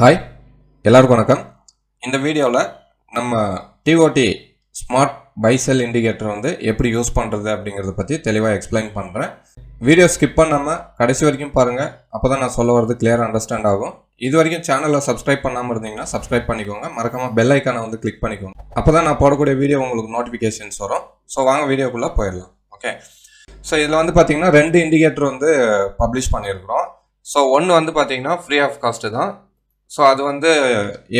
Hi எல்லாருக்கும் வணக்கம். இந்த வீடியோவில் நம்ம டிஓடி ஸ்மார்ட் பைசெல் இண்டிகேட்டர் வந்து எப்படி யூஸ் பண்ணுறது அப்படிங்கிறத பற்றி தெளிவாக எக்ஸ்பிளைன் பண்ணுறேன் வீடியோ ஸ்கிப் பண்ணாமல் கடைசி வரைக்கும் பாருங்கள் அப்போ தான் நான் சொல்ல வரது கிளியர் அண்டர்ஸ்டாண்ட் ஆகும். இது வரைக்கும் சேனலில் சப்ஸ்கிரைப் பண்ணாமல் இருந்தீங்கன்னா சப்ஸ்கிரைப் பண்ணிக்கோங்க. மறக்காமல் பெல் ஐக்கானை வந்து கிளிக் பண்ணிக்கோங்க. அப்போ தான் நான் போடக்கூடிய வீடியோ உங்களுக்கு நோட்டிஃபிகேஷன்ஸ் வரும். ஸோ வாங்க வீடியோக்குள்ளே போயிடலாம். ஓகே ஸோ இதில் வந்து பார்த்தீங்கன்னா ரெண்டு இண்டிகேட்டர் வந்து பப்ளிஷ் பண்ணியிருக்கிறோம். ஸோ ஒன்று வந்து பார்த்தீங்கன்னா ஃப்ரீ ஆஃப் காஸ்ட்டு தான். ஸோ அது வந்து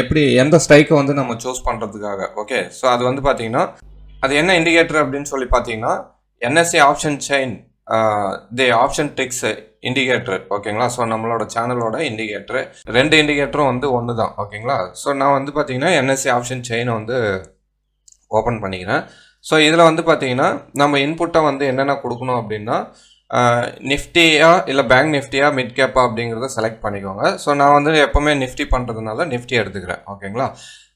எப்படி எந்த ஸ்ட்ரைக்கை வந்து நம்ம சூஸ் பண்ணுறதுக்காக ஓகே ஸோ அது வந்து பார்த்தீங்கன்னா அது என்ன இண்டிகேட்டர் அப்படின்னு சொல்லி பார்த்தீங்கன்னா NSC option chain the option ticks indicator ஓகேங்களா ஸோ நம்மளோட சேனலோட இண்டிகேட்டர் ரெண்டு இண்டிகேட்டரும் வந்து ஒன்று தான் ஓகேங்களா ஸோ நான் வந்து பார்த்தீங்கன்னா என்எஸ்சி ஆப்ஷன் செயினை வந்து ஓப்பன் பண்ணிக்கிறேன். ஸோ இதில் வந்து பார்த்தீங்கன்னா நம்ம இன்புட்டை வந்து என்னென்ன கொடுக்கணும் அப்படின்னா நிஃப்டியா இல்லை பேங்க் நிஃப்டியா மிட் கேப்பா அப்படிங்கிறத செலக்ட் பண்ணிக்கோங்க. ஸோ நான் வந்து எப்போவுமே நிஃப்டி பண்ணுறதுனால நிஃப்டி எடுத்துக்கிறேன். ஓகேங்களா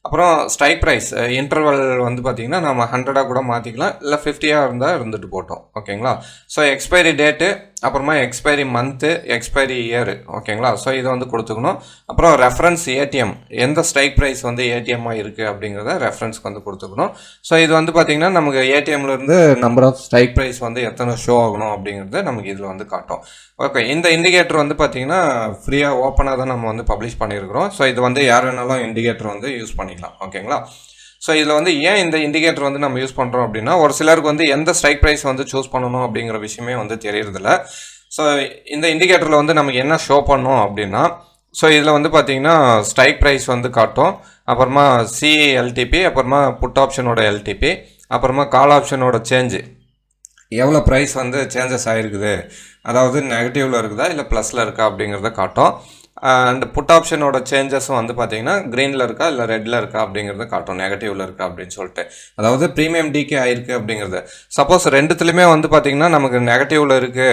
அப்புறம் ஸ்ட்ரைக் ப்ரைஸ் இன்டர்வல் வந்து பார்த்தீங்கன்னா நம்ம ஹண்ட்ரடாக கூட மாற்றிக்கலாம் இல்லை ஃபிஃப்டியாக இருந்தால் இருந்துட்டு போட்டோம். ஓகேங்களா ஸோ எக்ஸ்பைரி டேட்டு அப்புறமா எக்ஸ்பைரி மந்த்து எக்ஸ்பைரி இயரு ஓகேங்களா ஸோ இதை வந்து கொடுத்துக்கணும். அப்புறம் ரெஃபரன்ஸ் ஏடிஎம் எந்த ஸ்ட்ரைக் ப்ரைஸ் வந்து ஏடிஎம்மாக இருக்குது அப்படிங்கிறத ரெஃபரன்ஸ்க்கு வந்து கொடுத்துக்கணும். ஸோ இது வந்து பார்த்திங்கன்னா நமக்கு ஏடிஎம்லேருந்து நம்பர் ஆஃப் ஸ்ட்ரைக் ப்ரைஸ் வந்து எத்தனை ஷோ ஆகணும் அப்படிங்கிறது நமக்கு இதில் வந்து காட்டும். ஓகே இந்த இண்டிகேட்டர் வந்து பார்த்திங்கன்னா ஃப்ரீயாக ஓப்பனாக தான் நம்ம வந்து பப்ளிஷ் பண்ணியிருக்கிறோம் ஸோ இது வந்து யார் வேணாலும் இண்டிகேட்டர் வந்து யூஸ் பண்ணிக்கலாம். ஓகேங்களா ஸோ இதில் வந்து ஏன் இந்த இண்டிகேட்டர் வந்து நம்ம யூஸ் பண்ணுறோம் அப்படின்னா ஒரு சிலருக்கு வந்து எந்த ஸ்ட்ரைக் ப்ரைஸ் வந்து சூஸ் பண்ணணும் அப்படிங்கிற விஷயமே வந்து தெரியறதில்ல. ஸோ இந்த இண்டிகேட்டரில் வந்து நமக்கு என்ன ஷோ பண்ணோம் அப்படின்னா ஸோ இதில் வந்து பார்த்தீங்கன்னா ஸ்ட்ரைக் ப்ரைஸ் வந்து காட்டும். அப்புறமா சிஎல்டிபி அப்புறமா புட் ஆப்ஷனோட எல்டிபி அப்புறமா கால் ஆப்ஷனோட சேஞ்சு எவ்வளோ ப்ரைஸ் வந்து சேஞ்சஸ் ஆகிருக்குது அதாவது நெகட்டிவில் இருக்குதா? இல்லை ப்ளஸில் இருக்கா? அப்படிங்கிறத காட்டும். அண்ட் புட் ஆப்ஷனோட சேஞ்சஸும் வந்து பார்த்தீங்கன்னா க்ரீனில் இருக்கா? இல்லை ரெட்டில் இருக்கா? அப்படிங்கிறத காட்டும். நெகட்டிவில் இருக்கா? அப்படின்னு சொல்லிட்டு. அதாவது ப்ரீமியம் டிகே ஆயிருக்கு அப்படிங்கிறது. சப்போஸ் ரெண்டுத்துலையுமே வந்து பார்த்தீங்கன்னா நமக்கு நெகட்டிவில் இருக்குது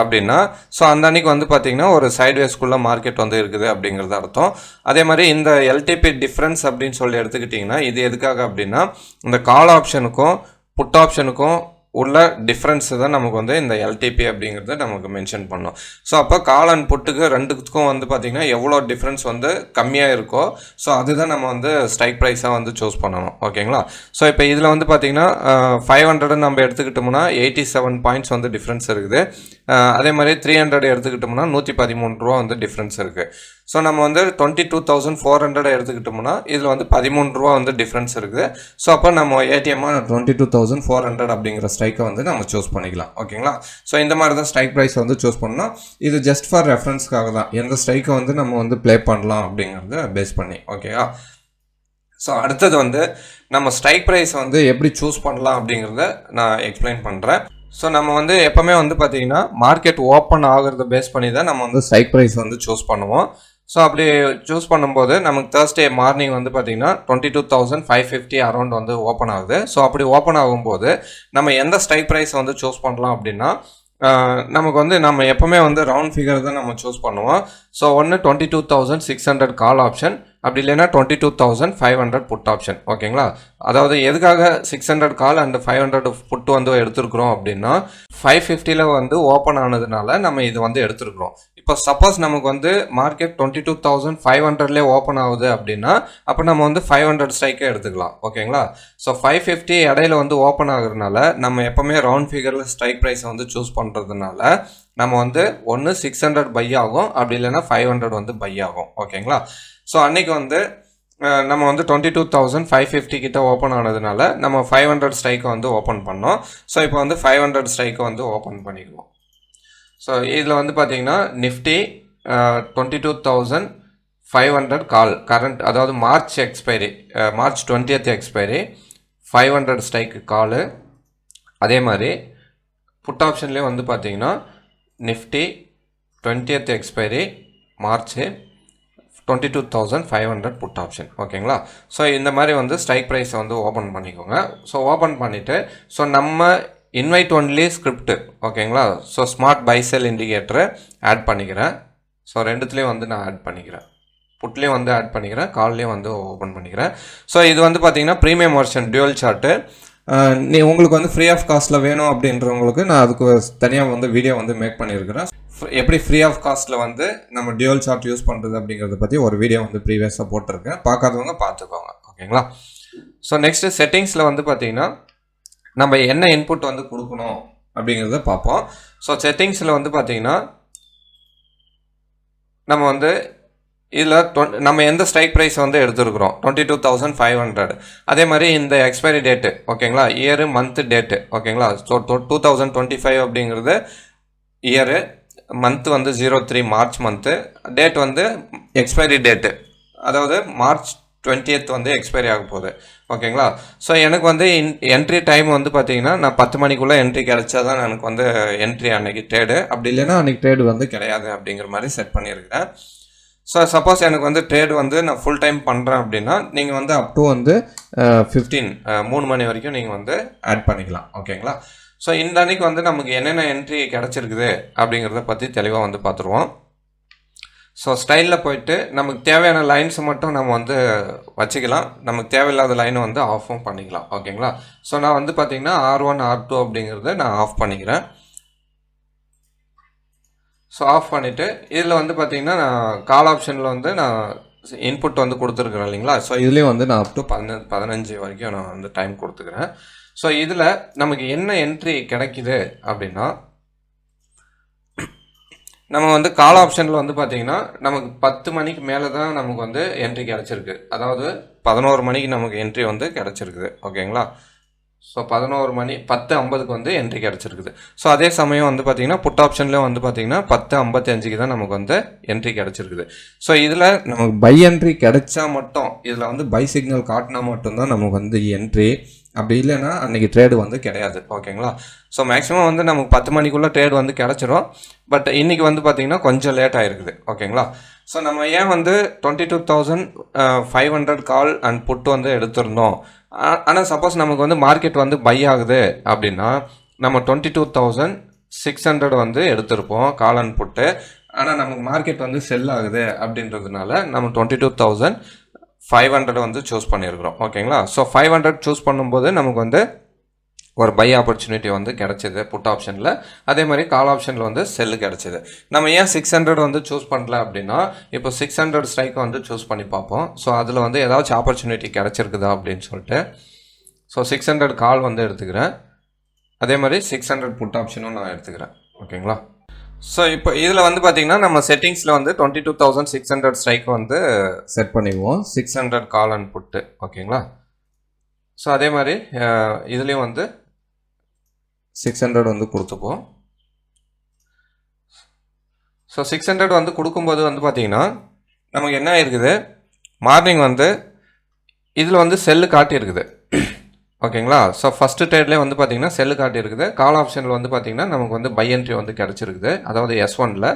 அப்படின்னா ஸோ அந்த அன்னைக்கு வந்து பார்த்தீங்கன்னா ஒரு சைட்வேஸ்குள்ளே மார்க்கெட் வந்து இருக்குது அப்படிங்கிறது அர்த்தம். அதே மாதிரி இந்த எல்டிபி டிஃப்ரென்ஸ் அப்படின்னு சொல்லி எடுத்துக்கிட்டிங்கன்னா இது எதுக்காக அப்படின்னா இந்த கால் ஆப்ஷனுக்கும் புட் ஆப்ஷனுக்கும் உள்ள டிஃப்ரென்ஸ் தான் நமக்கு வந்து இந்த எல்டிபி அப்படிங்கிறத நமக்கு மென்ஷன் பண்ணோம். ஸோ அப்போ கால் அண்ட் புட்டுக்கு ரெண்டுத்துக்கும் வந்து பார்த்திங்கன்னா எவ்வளோ டிஃப்ரென்ஸ் வந்து கம்மியாக இருக்கோ ஸோ அதுதான் நம்ம வந்து ஸ்ட்ரைக் ப்ரைஸாக வந்து சூஸ் பண்ணணும். ஓகேங்களா? ஸோ இப்போ இதில் வந்து பார்த்திங்கன்னா ஃபைவ் ஹண்ட்ரட் நம்ம எடுத்துக்கிட்டோம்னா எயிட்டி செவன் பாயிண்ட்ஸ் வந்து டிஃப்ரென்ஸ் இருக்குது. அதே மாதிரி த்ரீ ஹண்ட்ரட் எடுத்துக்கிட்டோம்னா நூற்றி பதிமூணு ரூபா வந்து டிஃப்ரென்ஸ் இருக்குது ஸோ நம்ம வந்து twenty two thousand four hundred எடுத்துக்கிட்டோம்னா இதில் வந்து பதிமூணு ரூபா வந்து டிஃப்ரென்ஸ் இருக்குது. ஸோ அப்போ நம்ம ஏடிஎம்மாக twenty two thousand four hundred அப்படிங்கிற ஸ்ட்ரைக்கை வந்து நம்ம சூஸ் பண்ணிக்கலாம். ஓகேங்களா ஸோ இந்த மாதிரி தான் ஸ்ட்ரைக் ப்ரைஸ் வந்து சூஸ் பண்ணோம் இது ஜஸ்ட் ஃபார் ரெஃபரன்ஸ்க்காக தான். எந்த ஸ்ட்ரைக்கை வந்து நம்ம வந்து ப்ளே பண்ணலாம் அப்படிங்கிறத பேஸ் பண்ணி. ஓகேவா ஸோ அடுத்தது வந்து நம்ம ஸ்ட்ரைக் ப்ரைஸ் வந்து எப்படி சூஸ் பண்ணலாம் அப்படிங்கிறத நான் எக்ஸ்பிளைன் பண்ணுறேன் ஸோ நம்ம வந்து எப்போவுமே வந்து பார்த்திங்கன்னா மார்க்கெட் ஓப்பன் ஆகிறத பேஸ் பண்ணி தான் நம்ம வந்து ஸ்ட்ரைக் ப்ரைஸ் வந்து சூஸ் பண்ணுவோம். ஸோ அப்படி சூஸ் பண்ணும்போது நமக்கு தேர்ஸ்டே மார்னிங் வந்து பார்த்தீங்கன்னா twenty two thousand five fifty around வந்து ஓப்பன் ஆகுது. ஸோ அப்படி ஓப்பன் ஆகும்போது நம்ம எந்த ஸ்ட்ரைக் ப்ரைஸ் வந்து சூஸ் பண்ணலாம் அப்படின்னா நமக்கு வந்து நம்ம எப்போவுமே வந்து ரவுண்ட் ஃபிகர் தான் நம்ம சூஸ் பண்ணுவோம். ஸோ ஒன்று twenty two thousand six hundred call option அப்படி இல்லைன்னா twenty two thousand five hundred put option ஓகேங்களா? அதாவது எதுக்காக six hundred call and five hundred put வந்து எடுத்துருக்குறோம் அப்படின்னா ஃபைவ் ஃபிஃப்டியில் வந்து ஓப்பன் ஆனதுனால நம்ம இது வந்து எடுத்துருக்குறோம். இப்போ சப்போஸ் நமக்கு வந்து market twenty two thousand five ஹண்ட்ரட்லேயே open ஆகுது அப்படின்னா அப்போ நம்ம வந்து ஃபைவ் ஹண்ட்ரட் ஸ்ட்ரைக்கே எடுத்துக்கலாம். ஓகேங்களா? ஸோ ஃபைவ் ஃபிஃப்டி இடையில வந்து ஓப்பன் ஆகுறதுனால நம்ம எப்போவுமே ரவுண்ட் ஃபிகரில் ஸ்ட்ரைக் ப்ரைஸை வந்து சூஸ் பண்ணுறதுனால நம்ம வந்து ஒன்று சிக்ஸ் ஹண்ட்ரட் பை ஆகும். அப்படி இல்லைன்னா ஃபைவ் ஹண்ட்ரட் வந்து பை ஆகும். ஓகேங்களா? ஸோ அன்றைக்கி வந்து நம்ம வந்து twenty two thousand five fifty கிட்ட ஓப்பன் ஆனதுனால நம்ம ஃபைவ் ஹண்ட்ரட் ஸ்ட்ரைக்கை வந்து ஓப்பன் பண்ணோம். ஸோ இப்போ வந்து ஃபைவ் ஹண்ட்ரட் ஸ்ட்ரைக்கை வந்து ஓப்பன் பண்ணிக்குவோம். ஸோ இதில் வந்து பார்த்தீங்கன்னா Nifty twenty two thousand five hundred call current அதாவது March expiry March twentieth expiry five hundred strike call அதே மாதிரி புட் ஆப்ஷன்லேயே வந்து பார்த்தீங்கன்னா Nifty twentieth expiry March twenty two thousand five hundred put option ஓகேங்களா ஸோ இந்த மாதிரி வந்து ஸ்ட்ரைக் ப்ரைஸை வந்து ஓப்பன் பண்ணிக்கோங்க. ஸோ ஓப்பன் பண்ணிவிட்டு ஸோ நம்ம இன்வைட் ஒன்லி ஸ்கிரிப்ட் ஓகேங்களா ஸோ ஸ்மார்ட் பைசெல் இண்டிகேட்டரை ஆட் பண்ணிக்கிறேன். ஸோ ரெண்டுத்துலேயும் வந்து நான் ஆட் பண்ணிக்கிறேன். புட்லேயும் வந்து ஆட் பண்ணிக்கிறேன். கால்லேயும் வந்து ஓப்பன் பண்ணிக்கிறேன். ஸோ இது வந்து பார்த்தீங்கன்னா ப்ரீமியம் வெர்ஷன் டியூவல் சார்ட்டு நீ உங்களுக்கு வந்து ஃப்ரீ ஆஃப் காஸ்ட்டில் வேணும் அப்படின்றவங்களுக்கு நான் அதுக்கு தனியாக வந்து வீடியோ வந்து மேக் பண்ணியிருக்கிறேன். எப்படி ஃப்ரீ ஆஃப் காஸ்ட்டில் வந்து நம்ம டியூவல் சார்ட் யூஸ் பண்ணுறது அப்படிங்கிறத பற்றி ஒரு வீடியோ வந்து ப்ரீவியஸாக போட்டிருக்கேன் பார்க்காதவங்க பார்த்துக்கோங்க. ஓகேங்களா? ஸோ நெக்ஸ்ட்டு செட்டிங்ஸில் வந்து பார்த்தீங்கன்னா நம்ம என்ன இன்புட் வந்து கொடுக்கணும் அப்படிங்கிறத பார்ப்போம். ஸோ செட்டிங்ஸில் வந்து பார்த்தீங்கன்னா நம்ம வந்து இதில் நம்ம எந்த ஸ்ட்ரைக் ப்ரைஸ் வந்து எடுத்துருக்குறோம்? Twenty two thousand five hundred அதே மாதிரி இந்த எக்ஸ்பைரி டேட்டு ஓகேங்களா? இயரு மந்த்து டேட்டு ஓகேங்களா? So two thousand twenty five அப்படிங்கிறது இயரு மந்த் வந்து zero three March month date வந்து எக்ஸ்பைரி டேட்டு அதாவது மார்ச் டுவெண்ட்டியத் வந்து எக்ஸ்பைரி ஆக போகுது. ஓகேங்களா ஸோ எனக்கு வந்து இன் என்ட்ரி டைம் வந்து பார்த்தீங்கன்னா நான் பத்து மணிக்குள்ளே என்ட்ரி கிடச்சா தான் எனக்கு வந்து என்ட்ரி அன்னைக்கு ட்ரேடு அப்படி இல்லைன்னா அன்றைக்கி ட்ரேடு வந்து கிடையாது அப்படிங்கிற மாதிரி செட் பண்ணியிருக்கிறேன். ஸோ சப்போஸ் எனக்கு வந்து ட்ரேடு வந்து நான் ஃபுல் டைம் பண்ணுறேன் அப்படின்னா நீங்கள் வந்து அப் டு வந்து ஃபிஃப்டீன் மூணு மணி வரைக்கும் நீங்கள் வந்து ஆட் பண்ணிக்கலாம். ஓகேங்களா ஸோ இந்த அன்னைக்கு வந்து நமக்கு என்னென்ன என்ட்ரி கிடச்சிருக்குது அப்படிங்கிறத பற்றி தெளிவாக வந்து பார்த்துருவோம் ஸோ ஸ்டைலில் போயிட்டு நமக்கு தேவையான லைன்ஸை மட்டும் நம்ம வந்து வச்சுக்கலாம். நமக்கு தேவையில்லாத லைனை வந்து ஆஃபும் பண்ணிக்கலாம். ஓகேங்களா ஸோ நான் வந்து பார்த்திங்கன்னா ஆர் ஒன் ஆர் டூ அப்படிங்கிறத நான் ஆஃப் பண்ணிக்கிறேன். ஸோ ஆஃப் பண்ணிவிட்டு இதில் வந்து பார்த்திங்கன்னா நான் கால் ஆப்ஷனில் வந்து நான் இன்புட் வந்து கொடுத்துருக்குறேன் இல்லைங்களா? ஸோ இதுலேயும் வந்து நான் அப் டு பதினஞ்சு பதினஞ்சு வரைக்கும் நான் வந்து டைம் கொடுத்துக்கிறேன். ஸோ இதில் நமக்கு என்ன என்ட்ரி கிடைக்குது அப்படின்னா நம்ம வந்து கால் ஆப்ஷனில் வந்து பார்த்தீங்கன்னா நமக்கு பத்து மணிக்கு மேலே தான் நமக்கு வந்து என்ட்ரி கிடச்சிருக்கு. அதாவது பதினோரு மணிக்கு நமக்கு என்ட்ரி வந்து கிடச்சிருக்குது. ஓகேங்களா? ஸோ பதினோரு மணி பத்து ஐம்பதுக்கு வந்து என்ட்ரி கிடச்சிருக்குது. ஸோ அதே சமயம் வந்து பார்த்தீங்கன்னா புட் ஆப்ஷன்லேயும் வந்து பார்த்திங்கன்னா பத்து ஐம்பத்தஞ்சுக்கு தான் நமக்கு வந்து என்ட்ரி கிடச்சிருக்குது. ஸோ இதில் நமக்கு பை என்ட்ரி கிடைச்சா மட்டும் இதில் வந்து பை சிக்னல் காட்டினா மட்டும்தான் நமக்கு வந்து என்ட்ரி அப்படி இல்லைன்னா அன்றைக்கி ட்ரேடு வந்து கிடையாது ஓகேங்களா ஸோ மேக்ஸிமம் வந்து நமக்கு பத்து மணிக்குள்ளே ட்ரேடு வந்து கிடச்சிரும். பட் இன்றைக்கி வந்து பார்த்திங்கன்னா கொஞ்சம் லேட் ஆகிருக்குது ஓகேங்களா ஸோ நம்ம ஏன் வந்து twenty two thousand five hundred call and put வந்து எடுத்திருந்தோம்? ஆனால் சப்போஸ் நமக்கு வந்து மார்க்கெட் வந்து பை ஆகுது அப்படின்னா நம்ம twenty two thousand six hundred வந்து எடுத்திருப்போம் கால் அண்ட் புட்டு ஆனால் நமக்கு மார்க்கெட் வந்து செல் ஆகுது அப்படின்றதுனால நம்ம twenty two thousand five hundred வந்து சூஸ் பண்ணியிருக்கிறோம். ஓகேங்களா ஸோ ஃபைவ் ஹண்ட்ரட் சூஸ் பண்ணும்போது நமக்கு வந்து ஒரு பை ஆப்பர்ச்சுனிட்டி வந்து கிடச்சிது புட் ஆப்ஷனில் அதே மாதிரி கால் ஆப்ஷனில் வந்து செல்லு கிடச்சிது. நம்ம ஏன் சிக்ஸ் ஹண்ட்ரட் வந்து சூஸ் பண்ணல அப்படின்னா இப்போ சிக்ஸ் ஹண்ட்ரட் ஸ்ட்ரைக் வந்து சூஸ் பண்ணி பார்ப்போம். ஸோ அதில் வந்து ஏதாச்சும் ஆப்பர்ச்சுனிட்டி கிடச்சிருக்குதா அப்படின்னு சொல்லிட்டு. ஸோ சிக்ஸ் ஹண்ட்ரட் கால் வந்து எடுத்துக்கிறேன். அதே மாதிரி சிக்ஸ் ஹண்ட்ரட் புட் ஆப்ஷனும் நான் எடுத்துக்கிறேன். ஓகேங்களா ஸோ இப்போ இதில் வந்து பார்த்தீங்கன்னா நம்ம செட்டிங்ஸில் வந்து twenty two thousand six hundred strike வந்து செட் பண்ணிக்குவோம் six hundred call and put ஓகேங்களா ஸோ அதே மாதிரி இதுலேயும் வந்து சிக்ஸ் ஹண்ட்ரட் வந்து கொடுத்துப்போம். ஸோ சிக்ஸ் ஹண்ட்ரட் வந்து கொடுக்கும்போது வந்து பார்த்தீங்கன்னா நமக்கு என்ன இருக்குது மார்னிங் வந்து இதில் வந்து செல்லு காட்டியிருக்குது. ஓகேங்களா? ஸோ ஃபஸ்ட்டு ட்ரேட்லேயே வந்து பார்த்தீங்கன்னா செல்லு காட்டியிருக்குது கால் ஆப்ஷனில் வந்து பார்த்தீங்கன்னா நமக்கு வந்து பை என்ட்ரி வந்து கிடச்சிருக்குது. அதாவது எஸ் ஒனில்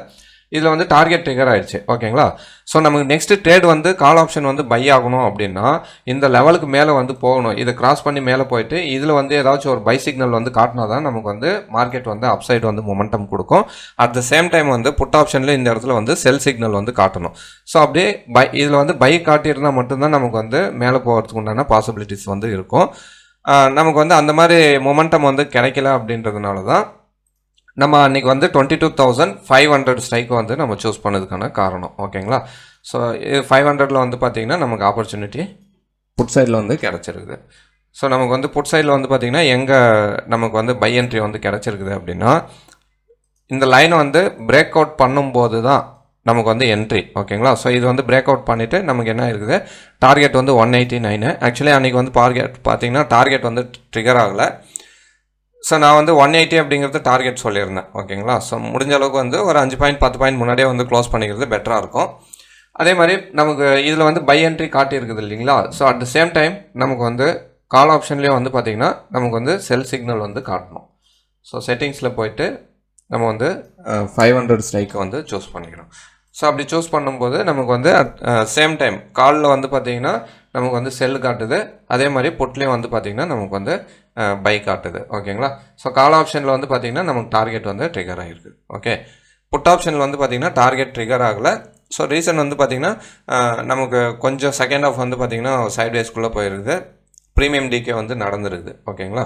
இதில் வந்து டார்கெட் ட்ரிகர் ஆயிடுச்சு. ஓகேங்களா? ஸோ நமக்கு நெக்ஸ்ட் ட்ரேட் வந்து கால் ஆப்ஷன் வந்து பை ஆகணும் அப்படின்னா இந்த லெவலுக்கு மேலே வந்து போகணும். இதை கிராஸ் பண்ணி மேலே போயிட்டு இதில் வந்து ஏதாச்சும் ஒரு பை சிக்னல் வந்து காட்டினா தான் நமக்கு வந்து மார்க்கெட் வந்து அப்சைட் வந்து மொமெண்டம் கொடுக்கும். அட் த சேம் டைம் வந்து புட் ஆப்ஷனில் இந்த இடத்துல வந்து செல் சிக்னல் வந்து காட்டணும். ஸோ அப்படியே பை இதில் வந்து பை காட்டியிருந்தால் மட்டும்தான் நமக்கு வந்து மேலே போகிறதுக்கு உண்டான பாசிபிலிட்டிஸ் வந்து இருக்கும். நமக்கு வந்து அந்த மாதிரி மொமெண்டம் வந்து கிடைக்கல அப்படின்றதுனால தான் நம்ம அன்றைக்கி வந்து twenty two thousand five hundred strike வந்து நம்ம சூஸ் பண்ணதுக்கான காரணம். ஓகேங்களா? ஸோ இது ஃபைவ் ஹண்ட்ரடில் வந்து பார்த்திங்கன்னா நமக்கு ஆப்பர்ச்சுனிட்டி புட் சைடில் வந்து கிடச்சிருக்குது. ஸோ நமக்கு வந்து புட் சைடில் வந்து பார்த்திங்கன்னா எங்கே நமக்கு வந்து பை என்ட்ரி வந்து கிடச்சிருக்குது அப்படின்னா இந்த லைனை வந்து பிரேக் அவுட் பண்ணும்போது தான் நமக்கு வந்து என்ட்ரி ஓகேங்களா ஸோ இது வந்து பிரேக் அவுட் பண்ணிவிட்டு நமக்கு என்ன இருக்குது? டார்கெட் வந்து ஒன் எயிட்டி நைனு ஆக்சுவலி அன்றைக்கி வந்து டார்கெட் பார்த்தீங்கன்னா டார்கெட் வந்து ட்ரிகர் ஆகலை. ஸோ நான் வந்து ஒன் எயிட்டி அப்படிங்கிறது டார்கெட் சொல்லியிருந்தேன் ஓகேங்களா ஸோ முடிஞ்ச அளவுக்கு வந்து ஒரு அஞ்சு பாயிண்ட் பத்து பாயிண்ட் முன்னாடியே வந்து க்ளோஸ் பண்ணிக்கிறது பெட்டராக இருக்கும். அதே மாதிரி நமக்கு இதில் வந்து பை என்ட்ரி காட்டியிருக்குது இல்லைங்களா? So at the same time நமக்கு வந்து கால் ஆப்ஷன்லேயும் வந்து பார்த்திங்கன்னா நமக்கு வந்து செல் சிக்னல் வந்து காட்டணும். ஸோ செட்டிங்ஸில் போயிட்டு நம்ம வந்து ஃபைவ் ஹண்ட்ரட் ஸ்ட்ரைக்கை வந்து சூஸ் பண்ணிக்கணும். ஸோ அப்படி சூஸ் பண்ணும்போது நமக்கு வந்து சேம் டைம் காலில் வந்து பார்த்திங்கன்னா நமக்கு வந்து செல் காட்டுது. அதே மாதிரி புட்லேயும் வந்து பார்த்திங்கன்னா நமக்கு வந்து பை காட்டுது. ஓகேங்களா ஸோ கால் ஆப்ஷனில் வந்து பார்த்திங்கன்னா நமக்கு டார்கெட் வந்து ட்ரிகர் ஆகிருக்கு ஓகே புட் ஆப்ஷனில் வந்து பார்த்திங்கன்னா டார்கெட் ட்ரிகர் ஆகலை. ஸோ ரீசன் வந்து பார்த்திங்கன்னா நமக்கு கொஞ்சம் செகண்ட் ஆஃப் வந்து பார்த்திங்கன்னா சைட் வேஸ்க்குள்ளே போயிருக்குது ப்ரீமியம் டிகே வந்து நடந்துருக்குது ஓகேங்களா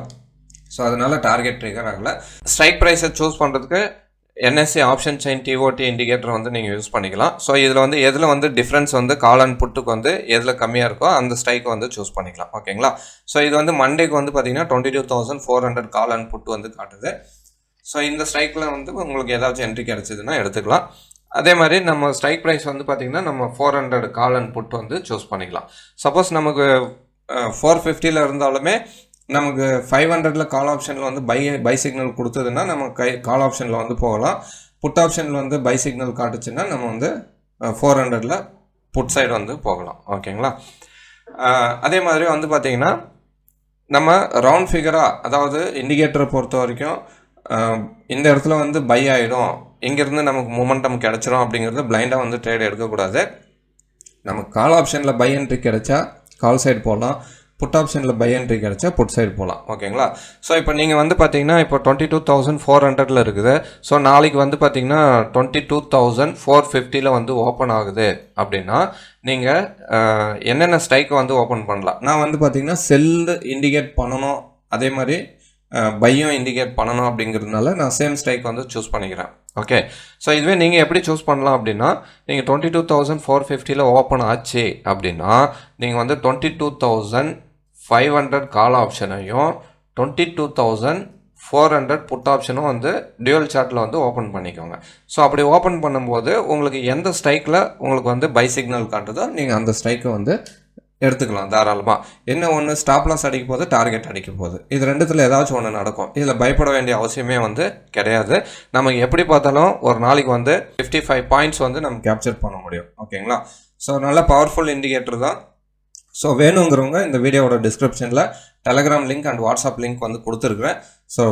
ஸோ அதனால் டார்கெட் ட்ரிகர் ஆகலை. ஸ்ட்ரைக் ப்ரைஸை சூஸ் பண்ணுறதுக்கு NSE option chain DOD indicator வந்து நீங்கள் யூஸ் பண்ணிக்கலாம். ஸோ இதில் வந்து எதில் வந்து டிஃப்ரென்ஸ் வந்து கால் அண்ட் புட்டுக்கு வந்து எதில் கம்மியாக இருக்கோ அந்த ஸ்ட்ரைக்கை வந்து சூஸ் பண்ணிக்கலாம். ஓகேங்களா ஸோ இது வந்து மண்டேக்கு வந்து பார்த்தீங்கன்னா twenty two thousand four hundred call and put வந்து காட்டுது. ஸோ இந்த ஸ்ட்ரைக்கில் வந்து உங்களுக்கு ஏதாச்சும் என்ட்ரி கிடச்சிதுன்னா எடுத்துக்கலாம். அதே மாதிரி நம்ம ஸ்ட்ரைக் ப்ரைஸ் வந்து பார்த்திங்கன்னா நம்ம four hundred call and put வந்து சூஸ் பண்ணிக்கலாம். சப்போஸ் நமக்கு ஃபோர் ஃபிஃப்டியில் இருந்தாலுமே நமக்கு ஃபைவ் ஹண்ட்ரடில் கால் ஆப்ஷனில் வந்து பை பை சிக்னல் கொடுத்ததுன்னா நம்ம கை கால் ஆப்ஷனில் வந்து போகலாம். புட் ஆப்ஷனில் வந்து பை சிக்னல் காட்டுச்சுன்னா நம்ம வந்து ஃபோர் ஹண்ட்ரடில் புட் சைடு வந்து போகலாம். ஓகேங்களா அதே மாதிரி வந்து பார்த்திங்கன்னா நம்ம ரவுண்ட் ஃபிகராக அதாவது இண்டிகேட்டரை பொறுத்த வரைக்கும் இந்த இடத்துல வந்து பை ஆகிடும் இங்கேருந்து நமக்கு மூமெண்டம் கிடச்சிரும் அப்படிங்கிறது பிளைண்டாக வந்து ட்ரேட் எடுக்கக்கூடாது. நமக்கு கால் ஆப்ஷனில் பை என்ட்ரி கிடைச்சா கால் சைடு போகலாம் புட் ஆப்ஷனில் பை என்ட்ரி கிடைச்சா புட் சைடு போகலாம் ஓகேங்களா ஸோ இப்போ நீங்கள் வந்து பார்த்தீங்கன்னா இப்போ டுவெண்ட்டி டூ தௌசண்ட் ஃபோர் ஹண்ட்ரடில் இருக்குது. ஸோ நாளைக்கு வந்து பார்த்தீங்கன்னா டுவெண்ட்டி டூ தௌசண்ட் ஃபோர் ஃபிஃப்டியில் வந்து ஓப்பன் ஆகுது அப்படின்னா நீங்கள் என்னென்ன ஸ்ட்ரைக்கை வந்து ஓப்பன் பண்ணலாம்? நான் வந்து பார்த்தீங்கன்னா செல்லு இண்டிகேட் பண்ணணும். அதே மாதிரி பையும் இண்டிகேட் பண்ணணும் அப்படிங்கிறதுனால நான் சேம் ஸ்ட்ரைக் வந்து சூஸ் பண்ணிக்கிறேன். ஓகே ஸோ இதுவே நீங்கள் எப்படி சூஸ் பண்ணலாம் அப்படின்னா நீங்கள் டுவெண்ட்டி டூ தௌசண்ட் ஃபோர் ஃபிஃப்டியில் ஓப்பன் ஆச்சு அப்படின்னா நீங்கள் வந்து twenty two thousand five hundred call ஆப்ஷனையும் twenty two thousand four hundred put ஆப்ஷனும் வந்து டியூவல் சார்ட்டில் வந்து ஓப்பன் பண்ணிக்கோங்க. ஸோ அப்படி ஓப்பன் பண்ணும்போது உங்களுக்கு எந்த ஸ்ட்ரைக்கில் உங்களுக்கு வந்து பை சிக்னல் காட்டுதோ நீங்கள் அந்த ஸ்ட்ரைக்கை வந்து எடுத்துக்கலாம் தாராளமாக என்ன ஒன்று ஸ்டாப் லாஸ் அடிக்க போது டார்கெட் அடிக்க போகுது. இது ரெண்டுத்தில் ஏதாச்சும் ஒன்று நடக்கும். இதில் பயப்பட வேண்டிய அவசியமே வந்து கிடையாது. நம்ம எப்படி பார்த்தாலும் ஒரு நாளைக்கு வந்து ஃபிஃப்டி ஃபைவ் பாயிண்ட்ஸ் வந்து நம்ம கேப்சர் பண்ண முடியும். ஓகேங்களா ஸோ நல்ல பவர்ஃபுல் இண்டிகேட்டர் தான். ஸோ வேணுங்கிறவங்க இந்த வீடியோவோட டிஸ்கிரிப்ஷனில் Telegram link and WhatsApp link வந்து கொடுத்துருக்குறேன். ஸோ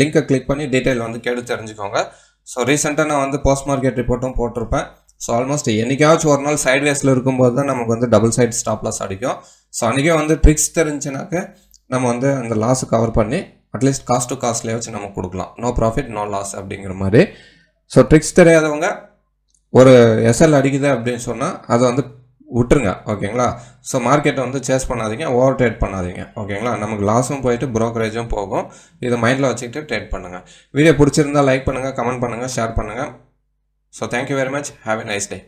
லிங்க்கை கிளிக் பண்ணி டீட்டெயில் வந்து கேட்டு தெரிஞ்சுக்கோங்க. ஸோ ரீசெண்டாக நான் வந்து போஸ்ட் மார்க்கெட் ரிப்போர்ட்டும் போட்டிருப்பேன். ஸோ ஆல்மோஸ்ட் என்றைக்காச்சும் ஒரு நாள் சைட் வேஸில் இருக்கும்போது தான் நமக்கு வந்து டபுள் சைட் ஸ்டாப் லாஸ் அடிக்கும். ஸோ அன்றைக்கே வந்து ட்ரிக்ஸ் தெரிஞ்சுனாக்க நம்ம வந்து அந்த லாஸை கவர் பண்ணி அட்லீஸ்ட் காஸ்ட் டு காஸ்ட்லேயே வச்சு நம்ம கொடுக்கலாம். நோ ப்ராஃபிட் நோ லாஸ் அப்படிங்கிற மாதிரி. ஸோ ட்ரிக்ஸ் தெரியாதவங்க ஒரு எஸ்எல் அடிக்குது அப்படின்னு சொன்னால் அதை வந்து விட்டுருங்க ஓகேங்களா? ஸோ மார்க்கெட்டை வந்து சேஸ் பண்ணாதீங்க ஓவர் ட்ரேட் பண்ணாதீங்க ஓகேங்களா? நமக்கு லாஸும் போயிட்டு ப்ரோக்கரேஜும் போகும். இதை மைண்டில் வச்சுக்கிட்டு ட்ரேட் பண்ணுங்கள் வீடியோ பிடிச்சிருந்தா லைக் பண்ணுங்கள் கமெண்ட் பண்ணுங்கள் ஷேர் பண்ணுங்கள் So thank you very much. Have a nice day.